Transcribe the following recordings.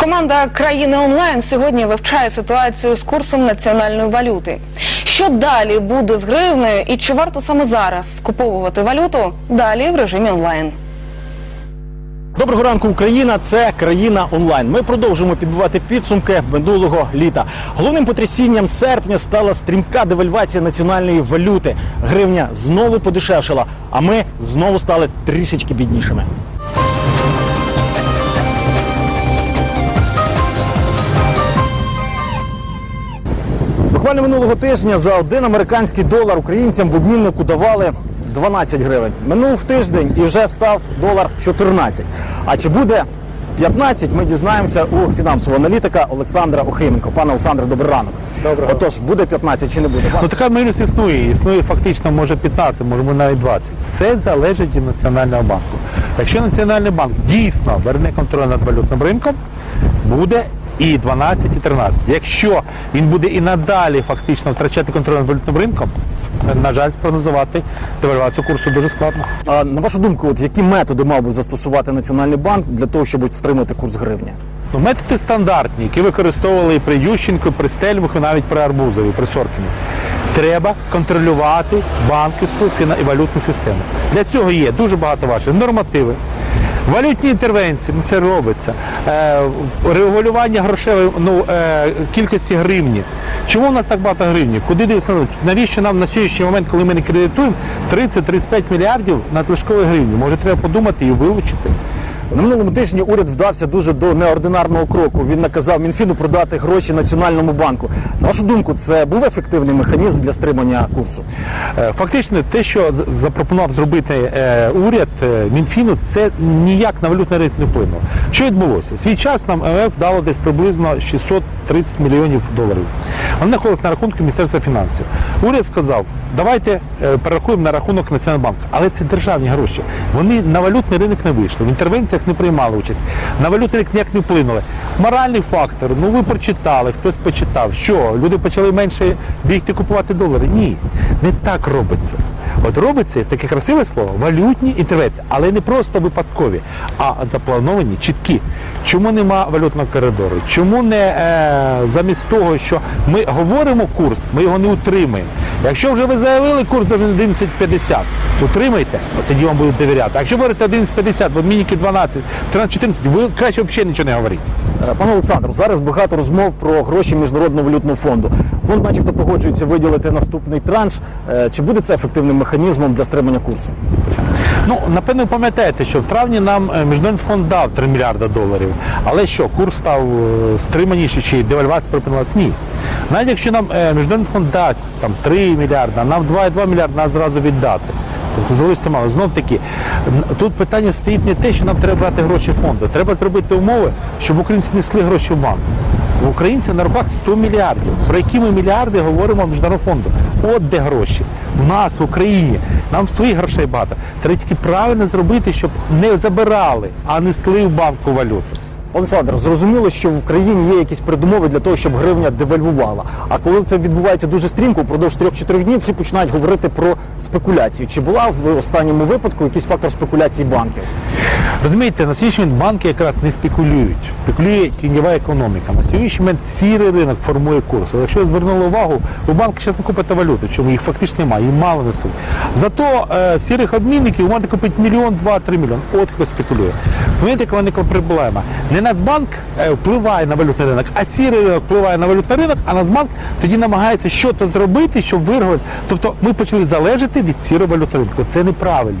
Команда країни онлайн сьогодні вивчає ситуацію з курсом національної валюти. Що далі буде з гривнею і чи варто саме зараз скуповувати валюту? Далі в режимі онлайн. Доброго ранку, Україна. Це країна онлайн. Ми продовжуємо підбивати підсумки минулого літа. Головним потрясінням серпня стала стрімка девальвація національної валюти. Гривня знову подешевшала, а ми знову стали трішечки біднішими. Буквально минулого тижня за один американський долар українцям в обміннику давали 12 гривень. Минув тиждень і вже став долар 14. А чи буде 15, ми дізнаємося у фінансового аналітика Олександра Охрименко. Пане Олександре, добрий ранок. Доброго. Отож, буде 15 чи не буде? Ну така милість існує. Існує фактично може 15, може навіть 20. Все залежить від Національного банку. Якщо Національний банк дійсно верне контроль над валютним ринком, буде і 12, і 13. Якщо він буде і надалі фактично втрачати контроль над валютним ринком, на жаль, спрогнозувати девальвацію курсу дуже складно. А на вашу думку, от які методи мав би застосувати Національний банк для того, щоб втримати курс гривні? Ну, методи стандартні, які використовували і при Ющенку, і при Стельмаху, і навіть при Арбузові, при Соркіні. Треба контролювати банківську і валютну систему. Для цього є дуже багато ваших нормативи. Валютні інтервенції, ну, це робиться. Е, регулювання грошевої ну, е, кількості гривні. Чому в нас так багато гривні? Куди дивитися? Навіщо нам на сьогоднішній момент, коли ми не кредитуємо, 30-35 мільярдів надлишкової гривні? Може, треба подумати і вилучити. На минулому тижні уряд вдався дуже до неординарного кроку. Він наказав Мінфіну продати гроші Національному банку. На вашу думку, це був ефективний механізм для стримання курсу? Е, Фактично, те, що запропонував зробити е, уряд е, Мінфіну, це ніяк на валютний ринок не вплинуло. Що відбулося? Свій час нам МВФ дало десь приблизно 630 мільйонів доларів. Вони знаходились на рахунку Міністерства фінансів. Уряд сказав, давайте перерахуємо на рахунок Національного банку. Але це державні гроші. Вони на валютний ринок не вийшли, в інтервенціях не приймали участь, на валютний ніяк не вплинули. Моральний фактор, ну ви прочитали, хтось почитав. Що, люди почали менше бігти купувати долари? Ні, не так робиться. От робиться таке красиве слово валютні інтервенції, але не просто випадкові, а заплановані, чіткі. Чому нема валютного коридору? Чому не е, замість того, що ми говоримо курс, ми його не утримуємо. Якщо вже ви заявили курс до 11,50, утримайте, тоді вам будуть довіряти. Якщо говорите 11,50, в обмінники 12, 13, 14, ви краще взагалі нічого не говоріть. Е, Пане Олександру, зараз багато розмов про гроші Міжнародного валютного фонду. Фонд, начебто, погоджується виділити наступний транш. Е, Чи буде це ефективним механізмом для стримання курсу? Ну, напевно, пам'ятаєте, що в травні нам е, Міжнародний фонд дав 3 мільярда доларів. Але що, курс став стриманіший чи девальвація припинилась? Ні. Навіть якщо нам Міжнародний фонд дасть там 3 мільярда, нам 2,2 мільярда нас зразу віддати. Тобто мало. Знов таки, тут питання стоїть не те, що нам треба брати гроші фонду. Треба зробити умови, щоб українці несли гроші в банк. В українців на руках 100 мільярдів. Про які ми мільярди говоримо в Міжнародному фонду? От де гроші. В нас, в Україні. Нам своїх грошей багато. Треба тільки правильно зробити, щоб не забирали, а несли в банку валюту. Олександр, зрозуміло, що в країні є якісь передумови для того, щоб гривня девальвувала. А коли це відбувається дуже стрімко, впродовж 3-4 днів всі починають говорити про спекуляцію. Чи була в останньому випадку якийсь фактор спекуляції банків? Розумієте, на сьогоднішній момент банки якраз не спекулюють. Спекулює тіньова економіка. На сьогоднішній момент сірий ринок формує курс. Але Якщо звернули увагу, у банки зараз не купите валюту, чому їх фактично немає, їм мало несуть. Зато е, сірих обмінників ви можете купити мільйон, два-три мільйон. От хто спекулює. Розумієте, яка виникла проблема. Не Нацбанк е, впливає на валютний ринок, а сірий ринок впливає на валютний ринок, а Нацбанк тоді намагається щось зробити, щоб вирвати. Тобто ми почали залежати від сірого валютного ринку. Це неправильно.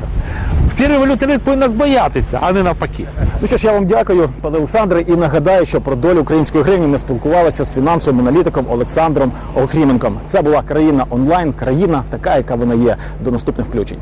Сірий валютний ринок повинен нас боятися, а не навпаки. Ну що ж, я вам дякую, пане Олександре, і нагадаю, що про долю української гривні ми спілкувалися з фінансовим аналітиком Олександром Охріменком. Це була країна онлайн, країна така, яка вона є. До наступних включень.